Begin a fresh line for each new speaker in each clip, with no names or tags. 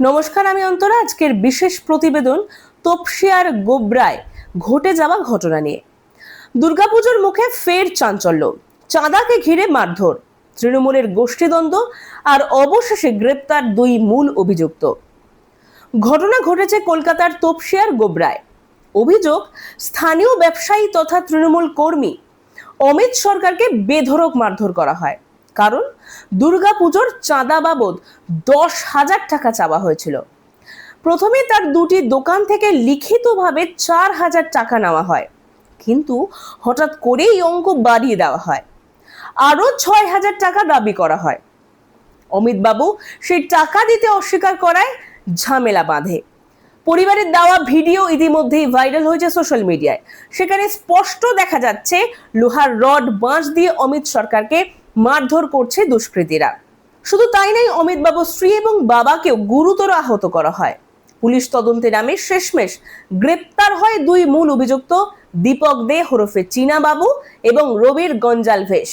নমস্কার, আমি অন্তরা। আজকের বিশেষ প্রতিবেদন তপসিয়ার গোবরায় ঘটে যাওয়া ঘটনা নিয়ে। দুর্গাপুজোর মুখে ফের চাঞ্চল্য। চাঁদাকে ঘিরে মারধর, তৃণমূলের গোষ্ঠীদ্বন্দ্ব আর অবশেষে গ্রেপ্তার দুই মূল অভিযুক্ত। ঘটনা ঘটেছে কলকাতার তপসিয়ার গোবরায়। অভিযোগ, স্থানীয় ব্যবসায়ী তথা তৃণমূল কর্মী অমিত সরকারকে বেধড়ক মারধর করা হয়। কারণ দুর্গাপুজোর চাঁদা বাবদ দশ হাজার টাকা চাওয়া হয়েছিল। প্রথমে তার দুটি দোকান থেকে লিখিতভাবে চার হাজার টাকা নেওয়া হয়। কিন্তু হঠাৎ করেই অঙ্ক বাড়িয়ে দেওয়া হয়। আরও ছয় হাজার টাকা দাবি করা হয়। অমিত বাবু সেই টাকা দিতে অস্বীকার করায় ঝামেলা বাঁধে। পরিবারের দেওয়া ভিডিও ইতিমধ্যেই ভাইরাল হয়েছে সোশ্যাল মিডিয়ায়। সেখানে স্পষ্ট দেখা যাচ্ছে, লোহার রড, বাঁশ দিয়ে অমিত সরকারকে মারধর করছে দুষ্কৃতীরা। শুধু তাই নাই অমিত বাবু স্ত্রী এবং বাবাকেও গুরুতর আহত করা হয়। পুলিশ তদন্তে নামে শেষমেশ গ্রেপ্তার হয় দুই মূল অভিযুক্ত দীপক দে হরফে চীনা বাবু এবং রবির গঞ্জালভেশ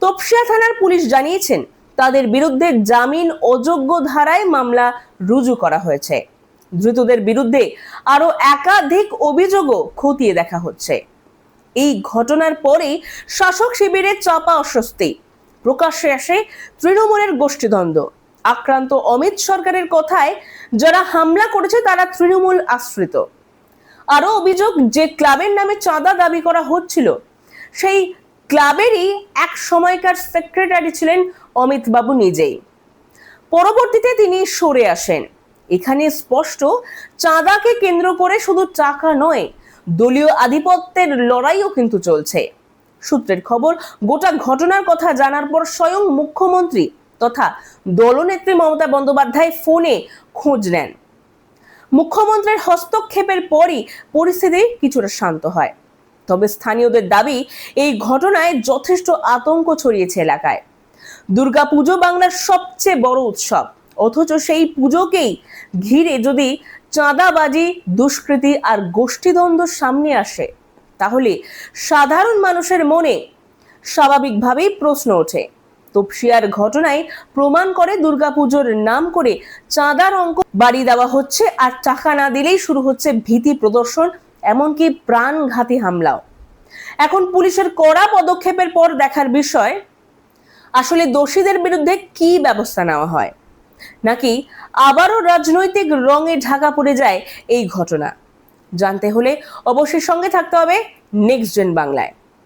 তপসিয়া থানার পুলিশ জানিয়েছেন, তাদের বিরুদ্ধে জামিন অযোগ্য ধারায় মামলা রুজু করা হয়েছে। ধৃতদের বিরুদ্ধে আরও একাধিক অভিযোগও খতিয়ে দেখা হচ্ছে। এই ঘটনার পরেই শাসক শিবিরের চাপা অস্বস্তি। প্রকাশ্যে আসে তৃণমূলের গোষ্ঠীদ্বন্দ্ব। আক্রান্ত অমিত সরকারের কথায় যারা হামলা করেছে তারা তৃণমূল আশ্রিত। আরও অভিযোগ যে ক্লাবের নামে চাঁদা দাবি করা হচ্ছিল, সেই ক্লাবেরই এক সময়কার সেক্রেটারি ছিলেন অমিত বাবু নিজেই। পরবর্তীতে তিনি সরে আসেন। এখানে স্পষ্ট, চাঁদাকে কেন্দ্র করে শুধু টাকা নয় দলীয় আধিপত্যের লড়াইও কিন্তু চলছে। সূত্রের খবর, গোটা ঘটনার কথা জানার পর স্বয়ং মুখ্যমন্ত্রী তথা দলনেত্রী মমতা বন্দ্যোপাধ্যায় ফোনে খোঁজ নেন। মুখ্যমন্ত্রীর হস্তক্ষেপের পরই পরিস্থিতি কিছুটা শান্ত হয়। তবে স্থানীয়দের দাবি, এই ঘটনায় যথেষ্ট আতঙ্ক ছড়িয়েছে এলাকায়। দুর্গাপুজো বাংলার সবচেয়ে বড় উৎসব, অথচ সেই পুজোকেই ঘিরে যদি চাঁদাবাজি, দুষ্কৃতি আর গোষ্ঠীদ্বন্দ্ব সামনে আসে। তাহলে সাধারণ মানুষের মনে স্বাভাবিকভাবেই প্রশ্ন ওঠে, তপসিয়ার ঘটনায় প্রমাণ করে দুর্গাপুজোর নাম করে চাঁদার অঙ্ক বাড়ি দেওয়া হচ্ছে আর টাকা না দিলেই শুরু হচ্ছে ভীতি প্রদর্শন, এমনকি প্রাণঘাতী হামলাও। এখন পুলিশের কড়া পদক্ষেপের পর দেখার বিষয়, আসলে দোষীদের বিরুদ্ধে কি ব্যবস্থা নেওয়া হয়? নাকি আবারও রাজনৈতিক রঙে ঢাকা পড়ে যায় এই ঘটনা? জানতে হলে অবশ্যই সঙ্গে থাকতে হবে নেক্সট জেন বাংলায়।